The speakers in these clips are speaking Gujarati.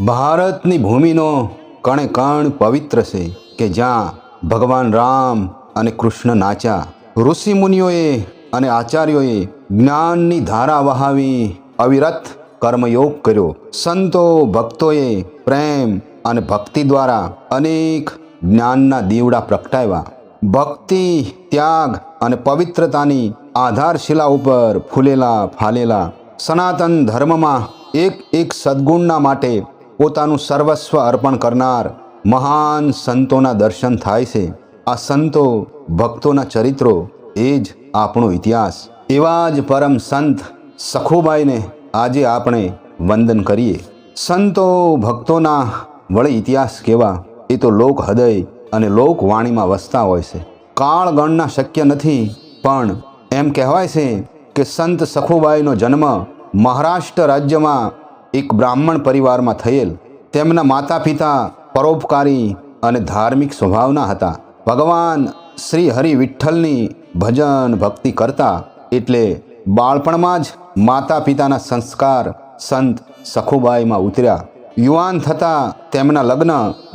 ભારતની ભૂમિનો કણે કણ પવિત્ર છે કે જ્યાં ભગવાન રામ અને કૃષ્ણ નાચ્યા ઋષિમુનિઓએ અને આચાર્યોએ જ્ઞાનની ધારા વહાવી અવિરત કર્મયોગ કર્યો. સંતો ભક્તોએ પ્રેમ અને ભક્તિ દ્વારા અનેક જ્ઞાનના દીવડા પ્રગટાવ્યા. ભક્તિ, ત્યાગ અને પવિત્રતાની આધારશિલા ઉપર ફૂલેલા, ફાલેલા. સનાતન ધર્મમાં એક એક સદ્ગુણના માટે પોતાનું સર્વસ્વ અર્પણ કરનાર મહાન સંતોના દર્શન થાય છે. આ સંતો, ભક્તોના ચરિત્રો એ જ આપણો ઇતિહાસ. એવા જ પરમ સંત સખુબાઈને આજે આપણે વંદન કરીએ. સંતો, ભક્તોના વળી ઇતિહાસ કેવા? એ તો લોક હૃદય અને લોકવાણીમાં વસતા હોય છે. કાળગણના શક્ય નથી, પણ એમ કહેવાય છે કે સંત સખુબાઈનો જન્મ મહારાષ્ટ્ર રાજ્યમાં એક બ્રાહ્મણ પરિવારમાં થયેલ, તેમના માતા પિતા પરોપકારી અને ધાર્મિક સ્વભાવના હતા. ભગવાન શ્રી હરિ વિઠ્ઠલની ભજન ભક્તિ કરતા એટલે બાળપણમાં જ માતા પિતાના સંસ્કાર સંત સખુબાઈમાં ઉતર્યા. યુવાન થતાં તેમના લગ્ન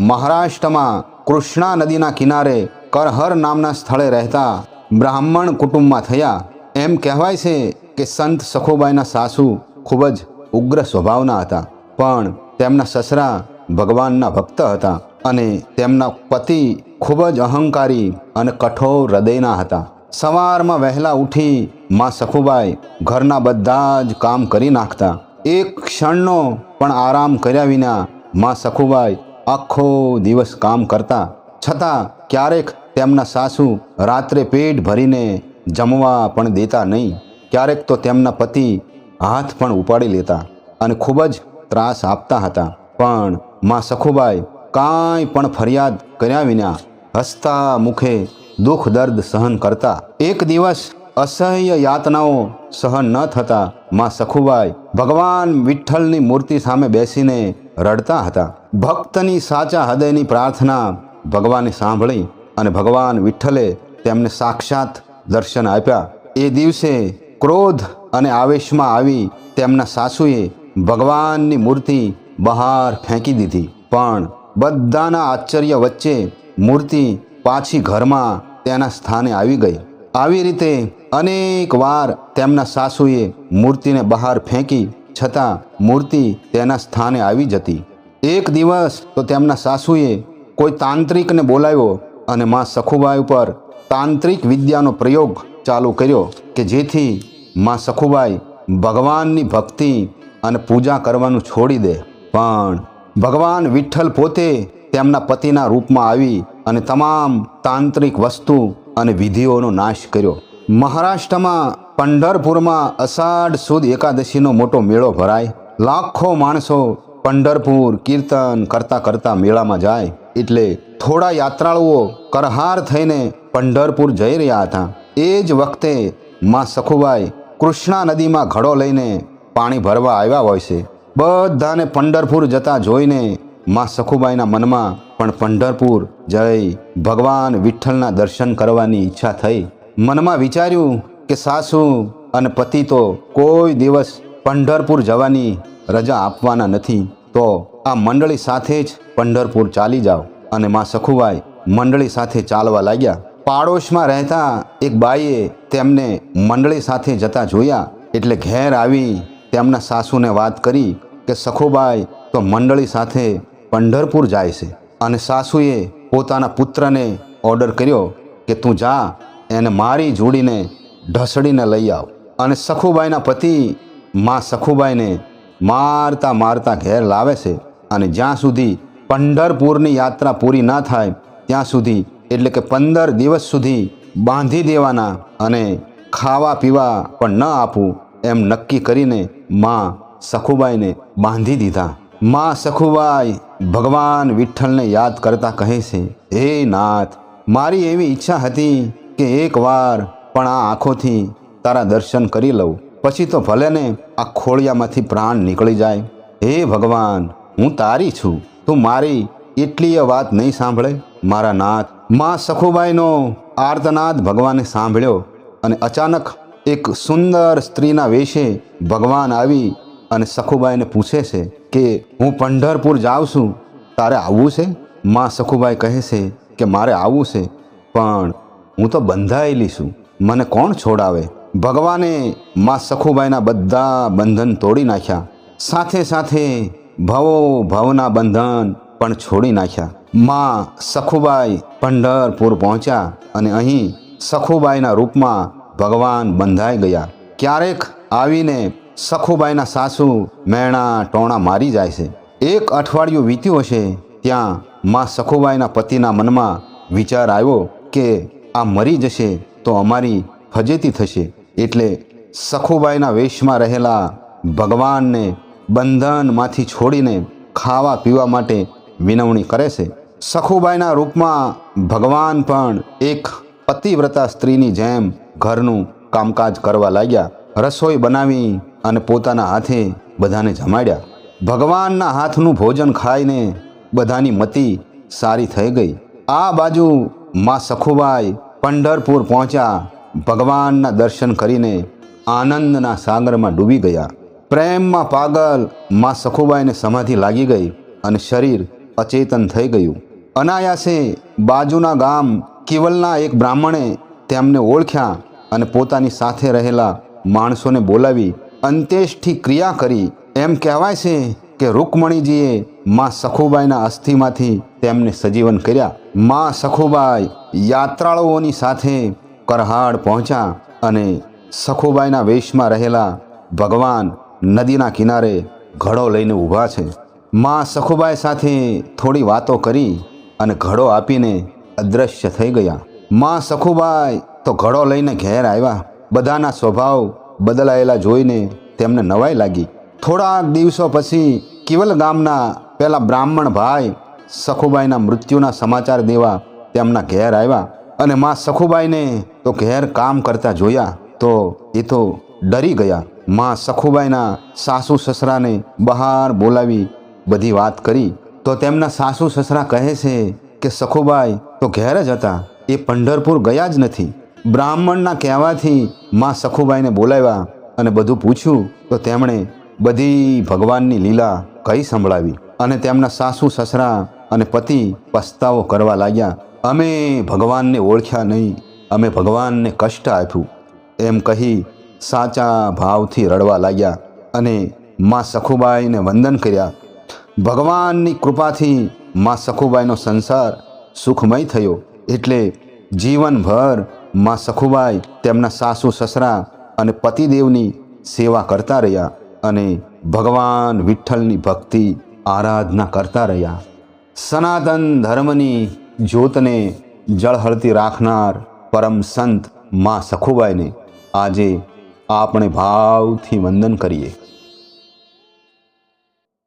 મહારાષ્ટ્રમાં કૃષ્ણા નદીના કિનારે કરહર નામના સ્થળે રહેતા બ્રાહ્મણ કુટુંબમાં થયા. એમ કહેવાય છે કે સંત સખુબાઈના સાસુ ખૂબ જ ઉગ્ર સ્વભાવના હતા. પણ તેમના સસરા ભગવાનના ભક્ત હતા અને તેમના પતિ ખૂબ જ અહંકારી અને કઠોર હૃદયના હતા. સવારમાં વહેલા ઉઠી માં સખુબાઈ ઘરના બધા જ કામ કરી નાખતા. એક ક્ષણનો પણ આરામ કર્યા વિના માં સખુબાઈ આખો દિવસ કામ કરતા. છતાં ક્યારેક તેમના સાસુ રાત્રે પેટ ભરીને જમવા પણ દેતા નહીં. ક્યારેક તો તેમના પતિ હાથ પણ ઉપાડી લેતા અને ખૂબ જ ત્રાસ આપતા હતા. પણ માં સખુબાઈ કાંઈ પણ ફરિયાદ કર્યા વિના હસતા મુખે દુઃખ દર્દ સહન કરતા એક દિવસ અસહ્ય યાતનાઓ સહન ન થતા માં સખુબાઈ ભગવાન વિઠ્ઠલની મૂર્તિ સામે બેસીને રડતા હતા. ભક્તની સાચા હૃદયની પ્રાર્થના ભગવાને સાંભળી અને ભગવાન વિઠ્ઠલે તેમને સાક્ષાત દર્શન આપ્યા. એ દિવસે ક્રોધ અને આવેશમાં આવી તેમના સાસુએ ભગવાનની મૂર્તિ બહાર ફેંકી દીધી. પણ બધાના આશ્ચર્ય વચ્ચે મૂર્તિ પાછી ઘરમાં તેના સ્થાને આવી ગઈ. આવી રીતે અનેક વાર તેમના સાસુએ મૂર્તિને બહાર ફેંકી, છતાં મૂર્તિ તેના સ્થાને આવી જતી. એક દિવસ તો તેમના સાસુએ કોઈ તાંત્રિકને બોલાવ્યો અને માં સખુબાઈ ઉપર તાંત્રિક વિદ્યાનો પ્રયોગ ચાલુ કર્યો કે જેથી માં સખુબાઈ ભગવાનની ભક્તિ અને પૂજા કરવાનું છોડી દે. પણ ભગવાન વિઠ્ઠલ પોતે તેમના પતિના રૂપમાં આવી અને તમામ તાંત્રિક વસ્તુ અને વિધિઓનો નાશ કર્યો. મહારાષ્ટ્રમાં પંઢરપુરમાં અષાઢ સુદ એકાદશીનો મોટો મેળો ભરાય. લાખો માણસો પંઢરપુર કીર્તન કરતા કરતા મેળામાં જાય. એટલે થોડા યાત્રાળુઓ કરહાર થઈને પંઢરપુર જઈ રહ્યા હતા. એ જ વખતે માં સખુબાઈ કૃષ્ણા નદીમાં ઘડો લઈને પાણી ભરવા આવ્યા હોય છે. બધાને પંઢરપુર જતા જોઈને માં સખુબાઈના મનમાં પણ પંઢરપુર જઈ ભગવાન વિઠ્ઠલના દર્શન કરવાની ઈચ્છા થઈ. મનમાં વિચાર્યું કે સાસુ અને પતિ તો કોઈ દિવસ પંઢરપુર જવાની રજા આપવાના નથી, તો આ મંડળી સાથે જ પંઢરપુર ચાલી જાઓ. અને માં સખુબાઈ મંડળી સાથે ચાલવા લાગ્યા. પાડોશમાં રહેતા એક બાઈએ તેમને મંડળી સાથે જતા જોયા એટલે ઘેર આવી તેમના સાસુને વાત કરી કે, સખોબાઈ, તો મંડળી સાથે પંઢરપુર જાય છે. અને સાસુએ પોતાના પુત્રને ઓર્ડર કર્યો કે, તું જા, એને મારી જોડીને ઢસડીને લઈ આવ. અને સખુબાઈના પતિ માં સખુબાઈને મારતા મારતા ઘેર લાવે છે અને જ્યાં સુધી પંઢરપુરની યાત્રા પૂરી ના થાય, ત્યાં સુધી એટલે કે પંદર દિવસ સુધી બાંધી દેવાના અને ખાવા પીવા પણ ન આપવું એમ નક્કી કરીને માં સખુબાઈને બાંધી દીધા. માં સખુબાઈ ભગવાન વિઠ્ઠલને યાદ કરતા કહે છે, હે નાથ, મારી એવી ઈચ્છા હતી કે એકવાર પણ આ આંખોથી તારા દર્શન કરી લઉં. પછી તો ભલે ને આ ખોળિયામાંથી પ્રાણ નીકળી જાય. હે ભગવાન, હું તારી છું. તું મારી એટલી વાત નહીં સાંભળે? મારા નાથ માં સખુબાઈનો આર્તનાદ ભગવાને સાંભળ્યો અને અચાનક એક સુંદર સ્ત્રીના વેશે ભગવાન આવી અને સખુબાઈને પૂછે છે કે, હું પંઢરપુર જાઉં છું, તારે આવવું છે? માં સખુબાઈ કહે છે કે, મારે આવવું છે, પણ હું તો બંધાયેલી છું, મને કોણ છોડાવે? ભગવાને માં સખુબાઈના બધા બંધન તોડી નાખ્યા. સાથે સાથે ભવો ભવના બંધન પણ છોડી નાખ્યા. માં સખુબાઈ પંઢરપુર પહોંચ્યા અને અહીં સખુબાઈના રૂપમાં ભગવાન બંધાઈ ગયા. ક્યારેક આવીને સખુબાઈના સાસુ મેણા ટોણા મારી જાય છે. એક અઠવાડિયું વીત્યું હશે ત્યાં માં સખુબાઈના પતિના મનમાં વિચાર આવ્યો કે આ મરી જશે તો અમારી ફજેતી થશે. એટલે સખુબાઈના વેશમાં રહેલા ભગવાનને બંધનમાંથી છોડીને ખાવા પીવા માટે વિનવણી કરે છે. સખુબાઈના રૂપમાં ભગવાન પણ એક પતિવ્રતા સ્ત્રીની જેમ ઘરનું કામકાજ કરવા લાગ્યા. રસોઈ બનાવી અને પોતાના હાથે બધાને જમાડ્યા. ભગવાનના હાથનું ભોજન ખાઈને બધાની મતિ સારી થઈ ગઈ. આ બાજુ માં સખુબાઈ પંઢરપુર પહોંચ્યા. ભગવાનના દર્શન કરીને આનંદના સાગરમાં ડૂબી ગયા. પ્રેમમાં પાગલમાં સખુબાઈને સમાધિ લાગી ગઈ અને શરીર અચેતન થઈ ગયું. અનાયાસે બાજુના ગામ કિવલના એક બ્રાહ્મણે તેમને ઓળખ્યા અને પોતાની સાથે રહેલા માણસોને બોલાવી અંત્યેષ્ઠી ક્રિયા કરી. એમ કહેવાય છે કે રૂકમણીજીએ માં સખુબાઈના અસ્થિમાંથી તેમને સજીવન કર્યા. માં સખુબાઈ યાત્રાળુઓની સાથે કરહાડ પહોંચ્યા અને સખુબાઈના વેશમાં રહેલા ભગવાન નદીના કિનારે ઘડો લઈને ઊભા છે. માં સખુબાઈ સાથે થોડી વાતો કરી અને ઘડો આપીને અદૃશ્ય થઈ ગયા. માં સખુબાઈ તો ઘડો લઈને ઘેર આવ્યા. બધાના સ્વભાવ બદલાયેલા જોઈને તેમને નવાઈ લાગી. થોડાક દિવસો પછી કિવલ ગામના પેલા બ્રાહ્મણ ભાઈ સખુબાઈના મૃત્યુના સમાચાર દેવા તેમના ઘેર આવ્યા અને માં સખુબાઈને તો ઘેર કામ કરતા જોયા તો એ તો ડરી ગયા. માં સખુબાઈના સાસુ સસરાને બહાર બોલાવી બધી વાત કરી, તો તેમના સાસુ સસરા કહે છે કે, સખુબાઈ, તો ઘેર જ હતા. એ પંઢરપુર ગયા જ નથી. બ્રાહ્મણના કહેવાથી માં સખુબાઈને બોલાવ્યા અને બધું પૂછ્યું, તો તેમણે બધી ભગવાનની લીલા કઈ સંભળાવી? અને તેમના સાસુ સસરા અને પતિ પસ્તાવો કરવા લાગ્યા, અમે ભગવાનને ઓળખ્યા નહીં. અમે ભગવાનને કષ્ટ આપ્યું. એમ કહી સાચા ભાવથી રડવા લાગ્યા અને માં સખુબાઈને વંદન કર્યા. ભગવાનની કૃપાથી માં સખુબાઈનો સંસાર સુખમય થયો. એટલે જીવનભરમાં સખુબાઈ તેમના સાસુ, સસરા અને પતિદેવની સેવા કરતા રહ્યા અને ભગવાન વિઠ્ઠલની ભક્તિ આરાધના કરતા રહ્યા. સનાતન ધર્મની જ્યોતને જળહળતી રાખનાર પરમ સંતમાં સખુબાઈને આજે આપણે ભાવથી વંદન કરીએ.